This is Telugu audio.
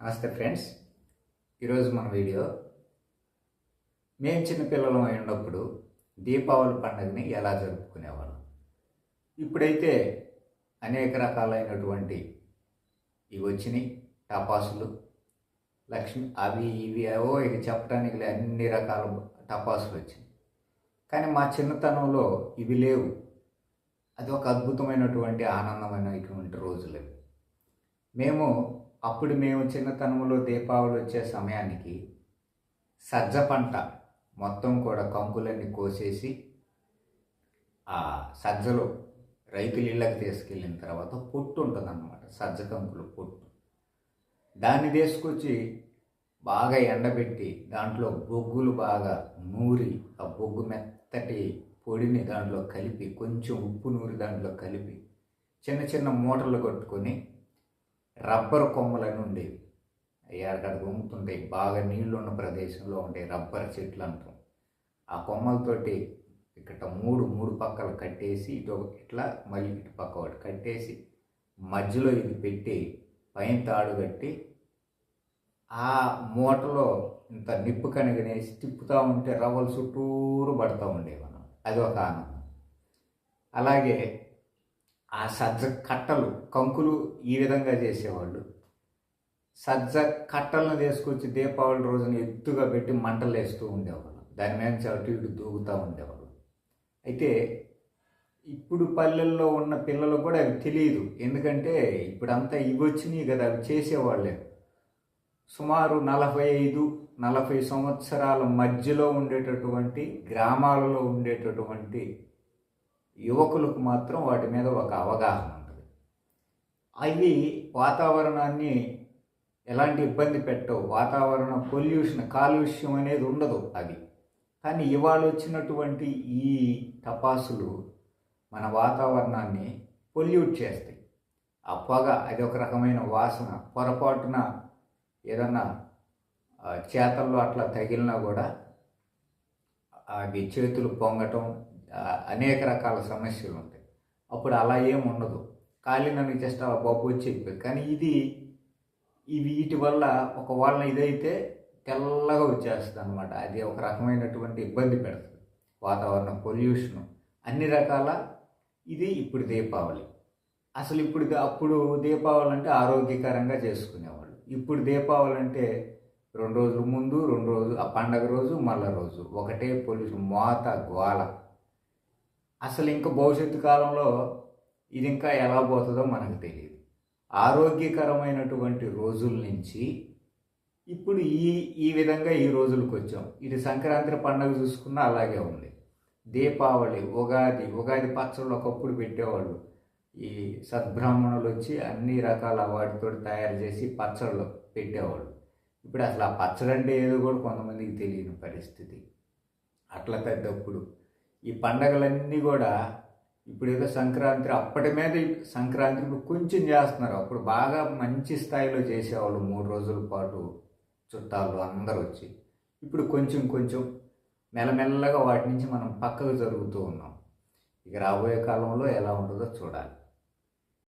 నమస్తే ఫ్రెండ్స్. ఈరోజు మన వీడియో మేము చిన్నపిల్లలం అయి ఉన్నప్పుడు దీపావళి పండుగని ఎలా జరుపుకునేవాళ్ళం? ఇప్పుడైతే అనేక రకాలైనటువంటి ఇవి వచ్చినాయి. టపాసులు లక్ష్మి అవి ఇవి ఏవో ఇక చెప్పడానికి అన్ని రకాల టపాసులు వచ్చినాయి. కానీ మా చిన్నతనంలో ఇవి లేవు. అది ఒక అద్భుతమైనటువంటి ఆనందమైనటువంటి రోజులు మేము అప్పుడు మేము చిన్నతనంలో దీపావళి వచ్చే సమయానికి సజ్జ పంట మొత్తం కూడా కంకులన్నీ కోసేసి ఆ సజ్జలో రైతుల ఇళ్ళకి తీసుకెళ్ళిన తర్వాత పొట్టు ఉంటుంది అన్నమాట సజ్జ కంకులు పొట్టు. దాన్ని తీసుకొచ్చి బాగా ఎండబెట్టి దాంట్లో బొగ్గులు బాగా నూరి ఆ బొగ్గు మెత్తటి పొడిని దాంట్లో కలిపి కొంచెం ఉప్పు నూరి దాంట్లో కలిపి చిన్న చిన్న మూటలు కట్టుకొని రబ్బర్ కొమ్మలని నుండి అవి అక్కడ గుమ్ముతుంటాయి బాగా నీళ్ళు ఉన్న ప్రదేశంలో ఉంటాయి రబ్బర్ చెట్లు అంటాం ఆ కొమ్మలతోటి ఇక్కడ మూడు మూడు పక్కలు కట్టేసి ఇటు ఒక- ఇట్లా మళ్ళీ ఇటు పక్క ఒకటి కట్టేసి మధ్యలో ఇది పెట్టి పైన తాడు కట్టి ఆ మూటలో ఇంత నిప్పు కనుగనేసి తిప్పుతూ ఉంటే రవ్వలు చుట్టూరు పడుతూ ఉండేవి మనం అది ఒక ఆనందం. అలాగే ఆ సజ్జ కట్టలు కంకులు ఈ విధంగా చేసేవాళ్ళు. సజ్జ కట్టలను తీసుకొచ్చి దీపావళి రోజున ఎత్తుగా పెట్టి మంటలు వేస్తూ ఉండేవాళ్ళు. దాని మీద నుంచి అటు ఇటు దూకుతూ ఉండేవాళ్ళు. అయితే ఇప్పుడు పల్లెల్లో ఉన్న పిల్లలు కూడా అవి తెలియదు ఎందుకంటే ఇప్పుడంతా ఇవి వచ్చినాయి కదా అవి చేసేవాళ్ళే. సుమారు నలభై ఐదు నలభై సంవత్సరాల మధ్యలో ఉండేటటువంటి గ్రామాలలో ఉండేటటువంటి యువకులకు మాత్రం వాటి మీద ఒక అవగాహన ఉంటుంది. అవి వాతావరణాన్ని ఎలాంటి ఇబ్బంది పెట్టవు. వాతావరణ పొల్యూషన్ కాలుష్యం అనేది ఉండదు అవి. కానీ ఇవాళ వచ్చినటువంటి ఈ టపాసులు మన వాతావరణాన్ని పొల్యూట్ చేస్తాయి. ఆ పొగ అది ఒక రకమైన వాసన పొరపాటున ఏదన్నా చేతల్లో అట్లా తగిలినా కూడా అవి చేతులు పొంగటం అనేక రకాల సమస్యలు ఉంటాయి. అప్పుడు అలా ఏం ఉండదు. ఖాళీ నన్ను జస్ట్ అలా బాబు వచ్చి కానీ ఇది ఈ వీటి వల్ల ఒక వాళ్ళ ఇదైతే తెల్లగా వచ్చేస్తుంది అనమాట అది ఒక రకమైనటువంటి ఇబ్బంది పెడుతుంది. వాతావరణం పొల్యూషన్. అన్ని రకాల ఇది ఇప్పుడు దీపావళి. అసలు ఇప్పుడు అప్పుడు దీపావళి అంటే ఆరోగ్యకరంగా చేసుకునేవాళ్ళు. ఇప్పుడు దీపావళి అంటే రెండు రోజుల ముందు రెండు రోజులు ఆ పండగ రోజు మళ్ళా రోజు. ఒకటే పొల్యూషన్ మోత గోళ అసలు ఇంకా భవిష్యత్తు కాలంలో ఇది ఇంకా ఎలా పోతుందో మనకు తెలియదు. ఆరోగ్యకరమైనటువంటి రోజుల నుంచి ఇప్పుడు ఈ ఈ విధంగా ఈ రోజులకు వచ్చాం. ఇది సంక్రాంతి పండుగ చూసుకున్నా అలాగే ఉంది. దీపావళి ఉగాది ఉగాది పచ్చళ్ళు ఒకప్పుడు పెట్టేవాళ్ళు. ఈ సద్బ్రాహ్మణులు వచ్చి అన్ని రకాల వాటితో తయారు చేసి పచ్చళ్ళు పెట్టేవాళ్ళు. ఇప్పుడు అసలు ఆ పచ్చడి అంటే ఏదో కూడా కొంతమందికి తెలియని పరిస్థితి. అట్లా పెద్దప్పుడు ఈ పండగలన్నీ కూడా ఇప్పుడు ఏదో సంక్రాంతి అప్పటి మీద సంక్రాంతి ఇప్పుడు కొంచెం చేస్తున్నారు. అప్పుడు బాగా మంచి స్థాయిలో చేసేవాళ్ళు మూడు రోజుల పాటు చుట్టాలు అందరూ వచ్చి. ఇప్పుడు కొంచెం కొంచెం మెల్లమెల్లగా వాటి నుంచి మనం పక్కకు జరుగుతూ ఉన్నాం. ఇక రాబోయే కాలంలో ఎలా ఉంటుందో చూడాలి.